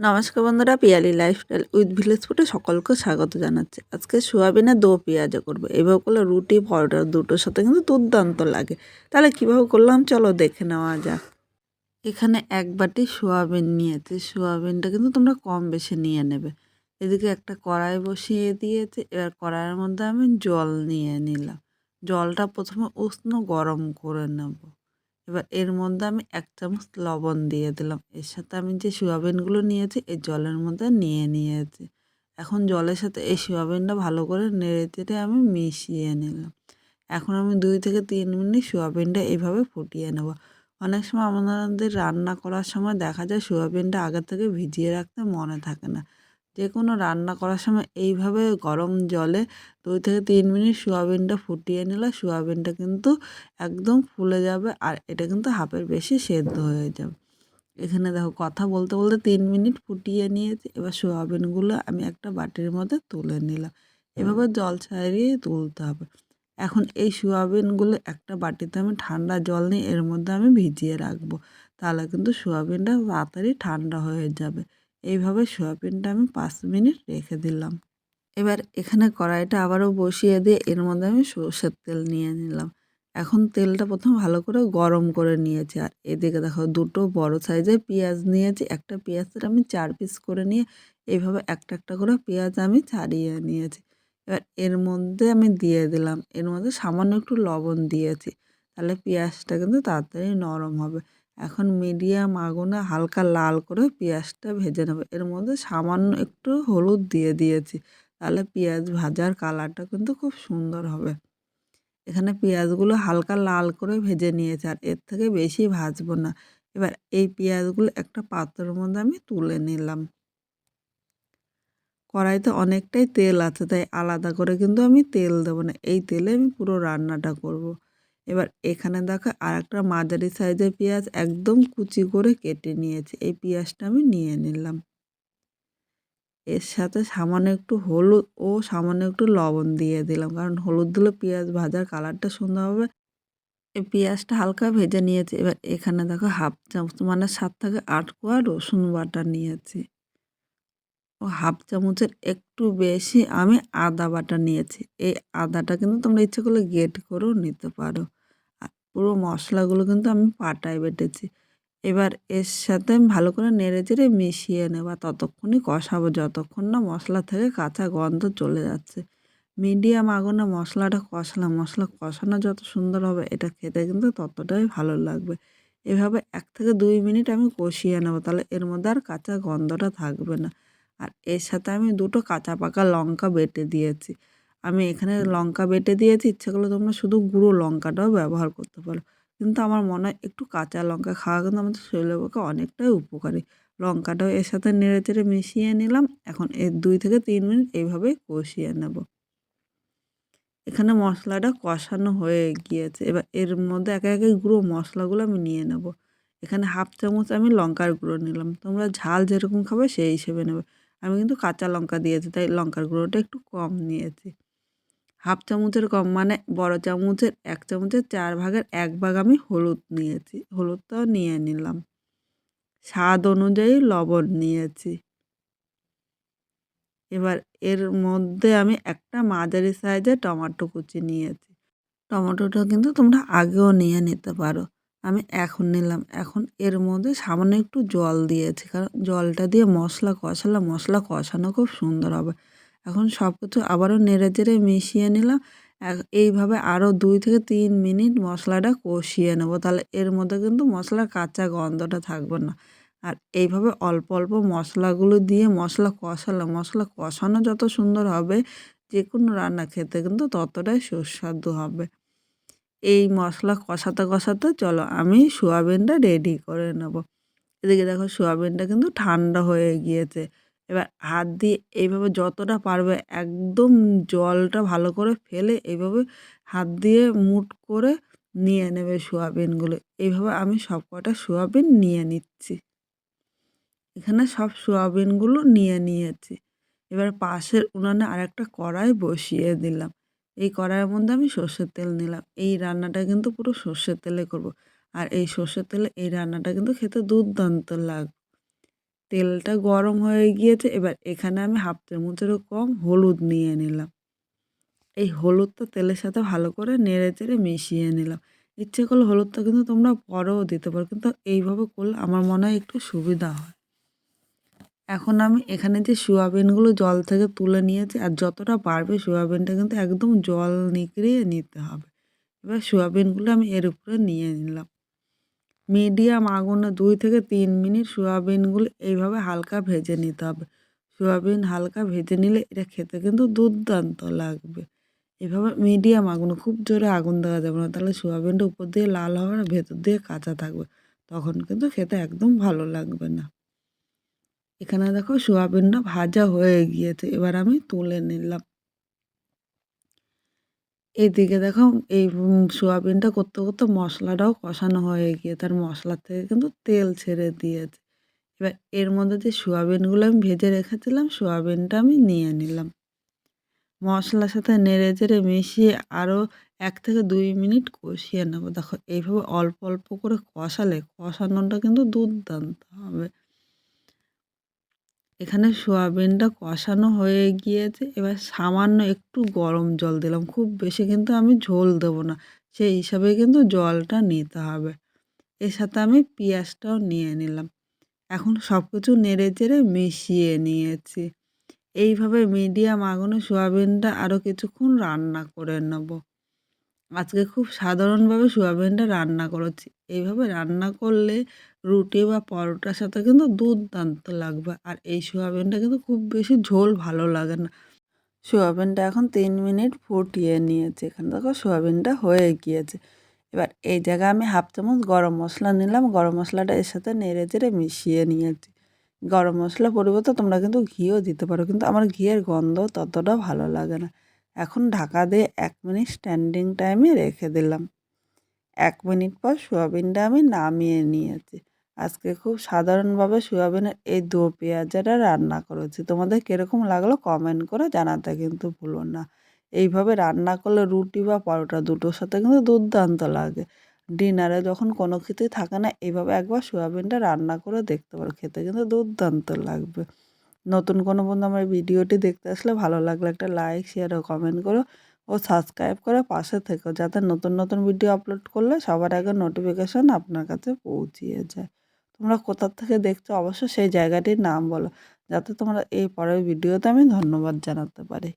নমস্কার বন্ধুরা, Piyali lifestyle with village ফুটে সকলকে স্বাগত জানাচ্ছি। আজকে সোয়াবিনে দো পেঁয়াজা করব। এভাবে করলে রুটি, পরোটা দুটোর সাথে কিন্তু দুর্দান্ত লাগে। তাহলে কীভাবে করলাম? চলো দেখে নেওয়া যাক। এখানে এক বাটি সোয়াবিন নিয়েছে। সোয়াবিনটা কিন্তু তোমরা কম বেশি নিয়ে নেবে। এদিকে একটা কড়াই বসিয়ে দিয়েছে। এবার কড়াইয়ের মধ্যে আমি জল নিয়ে নিলাম। জলটা প্রথমে উষ্ণ গরম করে নেব। এবার এর মধ্যে আমি এক চামচ লবণ দিয়ে দিলাম। এর সাথে আমি যে সোয়াবিনগুলো নিয়েছি, এই জলের মধ্যে নিয়ে নিয়েছি। এখন জলের সাথে এই সোয়াবিনটা ভালো করে নেড়ে চেড়ে আমি মিশিয়ে নিলাম। এখন আমি দুই থেকে তিন মিনিট সোয়াবিনটা এইভাবে ফুটিয়ে নেব। অনেক সময় আমাদের রান্না করার সময় দেখা যায় সোয়াবিনটা আগে থেকে ভিজিয়ে রাখতে মনে থাকে না। যে কোনো রান্না করার সময় এইভাবে গরম জলে দুই থেকে তিন মিনিট সোয়াবিনটা ফুটিয়ে নিলে সোয়াবিনটা কিন্তু একদম ফুলে যাবে আর এটা কিন্তু হাফের বেশি সেদ্ধ হয়ে যাবে। এখানে দেখো কথা বলতে বলতে তিন মিনিট ফুটিয়ে নিয়েছি এবার সোয়াবিনগুলো আমি একটা বাটির মধ্যে তুলে নিলাম। এভাবে জল ছাড়িয়ে তুলতে হবে। এখন এই সোয়াবিনগুলো একটা বাটিতে আমি ঠান্ডা জল নিয়ে এর মধ্যে আমি ভিজিয়ে রাখব তাহলে কিন্তু সোয়াবিনটা তাড়াতাড়ি ঠান্ডা হয়ে যাবে। এইভাবে সোয়াবিনটা আমি পাঁচ মিনিট রেখে দিলাম। এবার এখানে কড়াইটা আবারও বসিয়ে দিয়ে এর মধ্যে আমি সর্ষের তেল নিয়ে নিলাম। এখন তেলটা প্রথম ভালো করে গরম করে নিয়েছি। আর এদিকে দেখো দুটো বড় সাইজের পেঁয়াজ নিয়েছি। একটা পেঁয়াজের আমি চার পিস করে নিয়ে এইভাবে একটা একটা করে পেঁয়াজ আমি ছাড়িয়ে নিয়েছি। এবার এর মধ্যে আমি দিয়ে দিলাম। এর মধ্যে সামান্য একটু লবণ দিয়েছি। তাহলে পেঁয়াজটা কিন্তু তাড়াতাড়ি নরম হবে। এখন মিডিয়াম আগুনে হালকা লাল করে পেঁয়াজটা ভেজে নেব। এর মধ্যে সামান্য একটু হলুদ দিয়ে দিয়েছি, তাহলে পেঁয়াজ ভাজার কালারটা কিন্তু খুব সুন্দর হবে। এখানে পেঁয়াজগুলো হালকা লাল করে ভেজে নিয়েছি আর এর থেকে বেশি ভাজবো না। এবার এই পেঁয়াজগুলো একটা পাত্রের মধ্যে আমি তুলে নিলাম। কড়াইতে অনেকটাই তেল আছে, তাই আলাদা করে কিন্তু আমি তেল দেবো না। এই তেলে আমি পুরো রান্নাটা করব। এবার এখানে দেখো আর একটা মাঝারি সাইজের পেঁয়াজ একদম কুচি করে কেটে নিয়েছি। এই পেঁয়াজটা আমি নিয়ে নিলাম। এর সাথে সামান্য একটু হলুদ ও সামান্য একটু লবণ দিয়ে দিলাম। কারণ হলুদ দিলে পেঁয়াজ ভাজার কালারটা সুন্দর হবে। এই পেঁয়াজটা হালকা ভেজে নিয়েছি। এবার এখানে দেখো হাফ চামচ মানে সাত থেকে আট কোয়া রসুন বাটা নিয়েছি। ও হাফ চামচের একটু বেশি আমি আদা বাটা নিয়েছি। এই আদাটা কিন্তু তোমরা ইচ্ছে করলে গেট করেও নিতে পারো। আর পুরো মশলাগুলো কিন্তু আমি পাটায় বেটেছি। এবার এর সাথে আমি ভালো করে নেড়ে চেড়ে মিশিয়ে নেবা ততক্ষণই কষাবো যতক্ষণ না মশলা থেকে কাঁচা গন্ধ চলে যাচ্ছে। মিডিয়াম আগুনে মশলাটা কষালাম মশলা কষানো যত সুন্দর হবে এটা খেতে কিন্তু ততটাই ভালো লাগবে। এভাবে এক থেকে দুই মিনিট আমি কষিয়ে নেব, তাহলে এর মধ্যে আর কাঁচা গন্ধটা থাকবে না। আর এর সাথে আমি দুটো কাঁচা পাকা লঙ্কা বেটে দিয়েছি। আমি এখানে লঙ্কা বেটে দিয়েছি, ইচ্ছে করলে তোমরা শুধু গুঁড়ো লঙ্কাটাও ব্যবহার করতে পারো। কিন্তু আমার মনে হয় একটু কাঁচা লঙ্কা খাওয়া কিন্তু আমাদের শরীরের পক্ষে অনেকটাই উপকারী। লঙ্কাটাও এর সাথে নেড়ে চেড়ে মিশিয়ে নিলাম, এখন এর দুই থেকে তিন মিনিট এইভাবেই কষিয়ে নেব। এখানে মশলাটা কষানো হয়ে গিয়েছে, এবার এর মধ্যে একে একে গুঁড়ো মশলাগুলো আমি নিয়ে নেব। এখানে হাফ চামচ আমি লঙ্কার গুঁড়ো নিলাম, তোমরা ঝাল যেরকম খাবে সেই হিসেবে নেবে। আমি কিন্তু কাঁচা লঙ্কা দিয়েছি, তাই লঙ্কার গুঁড়োটা একটু কম নিয়েছি। হাফ চামচের কম মানে বড় চামচের, এক চামচের চার ভাগের এক ভাগ আমি হলুদ নিয়েছি, হলুদটাও নিয়ে নিলাম। স্বাদ অনুযায়ী লবণ নিয়েছি। এবার এর মধ্যে আমি একটা মাঝারি সাইজের টমাটো কুচি নিয়েছি। টমেটোটা কিন্তু তোমরা আগেও নিয়ে নিতে পারো। আমি এখন নিলাম। এখন এর মধ্যে সামান্য একটু জল দিয়েছি, কারণ জলটা দিয়ে মশলা কষালে মশলা কষানো খুব সুন্দর হবে। এখন সব কিছু আবারও নেড়ে চেড়ে মিশিয়ে নিলাম। এইভাবে আরও দুই থেকে তিন মিনিট মশলাটা কষিয়ে নেব। তাহলে এর মধ্যে কিন্তু মশলার কাঁচা গন্ধটা থাকবে না। আর এইভাবে অল্প অল্প মশলাগুলো দিয়ে মশলা কষালে মশলা কষানো যত সুন্দর হবে যে কোনো রান্না খেতে কিন্তু ততটাই সুস্বাদু হবে। এই মশলা কষাতে কষাতে চলো আমি সোয়াবিনটা রেডি করে নেব। এদিকে দেখো সোয়াবিনটা কিন্তু ঠান্ডা হয়ে গিয়েছে। এবার হাত দিয়ে এইভাবে যতটা পারবে একদম জলটা ভালো করে ফেলে এইভাবে হাত দিয়ে মুট করে নিয়ে নেবে সোয়াবিনগুলো। এইভাবে আমি সব কটা সোয়াবিন নিয়ে নিচ্ছি। এখানে সব সোয়াবিনগুলো নিয়ে নিয়েছি। এবার পাশের উনানে আরেকটা কড়াই বসিয়ে দিলাম। এই কড়াইয়ের মধ্যে আমি সর্ষের তেল নিলাম। এই রান্নাটা কিন্তু পুরো সর্ষের তেলে করব। আর এই সর্ষের তেলে এই রান্নাটা কিন্তু খেতে দুর্দান্ত লাগবে তেলটা গরম হয়ে গিয়েছে। এবার এখানে আমি হাফ চামচেরও কম হলুদ নিয়ে নিলাম। এই হলুদটা তেলের সাথে ভালো করে নেড়ে চেড়ে মিশিয়ে নিলাম। ইচ্ছে করলে হলুদটা কিন্তু তোমরা পরেও দিতে পারো। কিন্তু এইভাবে করলে আমার মনে হয় একটু সুবিধা হয়। এখন আমি এখানে যে সোয়াবিনগুলো জল থেকে তুলে নিয়েছি, আর যতটা পারবে সোয়াবিনটা কিন্তু একদম জল নিকড়িয়ে নিতে হবে। এবার সোয়াবিনগুলো আমি এর উপরে নিয়ে নিলাম। মিডিয়াম আগুনে দুই থেকে তিন মিনিট সোয়াবিনগুলো এইভাবে হালকা ভেজে নিতে হবে। সোয়াবিন হালকা ভেজে নিলে এটা খেতে কিন্তু দুর্দান্ত লাগবে। এভাবে মিডিয়াম আগুনে খুব জোরে আগুন দেওয়া যাবে না, তাহলে সোয়াবিনটা উপর দিয়ে লাল হবে আর ভেতর দিয়ে কাঁচা থাকবে। তখন কিন্তু খেতে একদম ভালো লাগবে না। এখানে দেখো সোয়াবিনটা ভাজা হয়ে গিয়েছে, এবার আমি তুলে নিলাম। এদিকে দেখো এই সোয়াবিনটা করতে করতে মশলাটাও কষানো হয়ে গিয়ে তার মশলা থেকে কিন্তু তেল ছেড়ে দিয়েছে। এবার এর মধ্যে যে সোয়াবিনগুলো আমি ভেজে রেখেছিলাম, সোয়াবিনটা আমি নিয়ে নিলাম। মশলার সাথে নেড়ে চেড়ে মিশিয়ে আরও এক থেকে দুই মিনিট কষিয়ে নেব। দেখো এইভাবে অল্প অল্প করে কষালে কষানোটা কিন্তু দুর্দান্ত হবে। এখানে সোয়াবিনটা কষানো হয়ে গিয়েছে। এবার সামান্য একটু গরম জল দিলাম। খুব বেশি কিন্তু আমি ঝোল দেবো না। সেই হিসাবে কিন্তু জলটা নিতে হবে। এর সাথে আমি পেঁয়াজটাও নিয়ে নিলাম। এখন সব কিছু নেড়ে চেড়ে মিশিয়ে নিয়েছি। এইভাবে মিডিয়াম আগুনে সোয়াবিনটা আরও কিছুক্ষণ রান্না করে নেব। আজকে খুব সাধারণভাবে সোয়াবিনটা রান্না করেছি। এইভাবে রান্না করলে রুটি বা পরোটার সাথে কিন্তু দুর্দান্ত লাগবে। আর এই সোয়াবিনটা কিন্তু খুব বেশি ঝোল ভালো লাগে না। সোয়াবিনটা এখন তিন মিনিট ফুটিয়ে নিয়েছে। এখানে দেখো সোয়াবিনটা হয়ে গিয়েছে। এবার এই জায়গায় আমি হাফ চামচ গরম মশলা নিলাম। গরম মশলাটা এর সাথে নেড়ে চেড়ে মিশিয়ে নিয়েছি। গরম মশলা পরিবর্তে তোমরা কিন্তু ঘিও দিতে পারো। কিন্তু আমার ঘিয়ের গন্ধ ততটা ভালো লাগে না। এখন ঢাকা দিয়ে এক মিনিট স্ট্যান্ডিং টাইমে রেখে দিলাম। এক মিনিট পর সোয়াবিনটা আমি নামিয়ে নিয়েছি। আজকে খুব সাধারণভাবে সোয়াবিনের এই দো পেঁয়াজাটা রান্না করেছি। তোমাদের কীরকম লাগল কমেন্ট করে জানাতে কিন্তু ভুলো না। এইভাবে রান্না করলে রুটি বা পরোটা দুটোর সাথে কিন্তু দুর্দান্ত লাগে। ডিনারে যখন কোনো কিছুই থাকে না, এইভাবে একবার সোয়াবিনটা রান্না করে দেখতে পারো, খেতে কিন্তু দুর্দান্ত লাগবে। নতুন কোনো বন্ধু আমার ভিডিওটি দেখতে আসলে ভালো লাগলে একটা লাইক শেয়ার ও কমেন্ট করো ও সাবস্ক্রাইব করে পাশে থেকো যাতে নতুন নতুন ভিডিও আপলোড করলে সবার আগে নোটিফিকেশান আপনার কাছে পৌঁছিয়ে যায়। তোমরা কোথার থেকে দেখছ অবশ্য সেই জায়গাটির নাম বলো যাতে তোমরা এই পরের ভিডিওতে আমি ধন্যবাদ জানাতে পারি।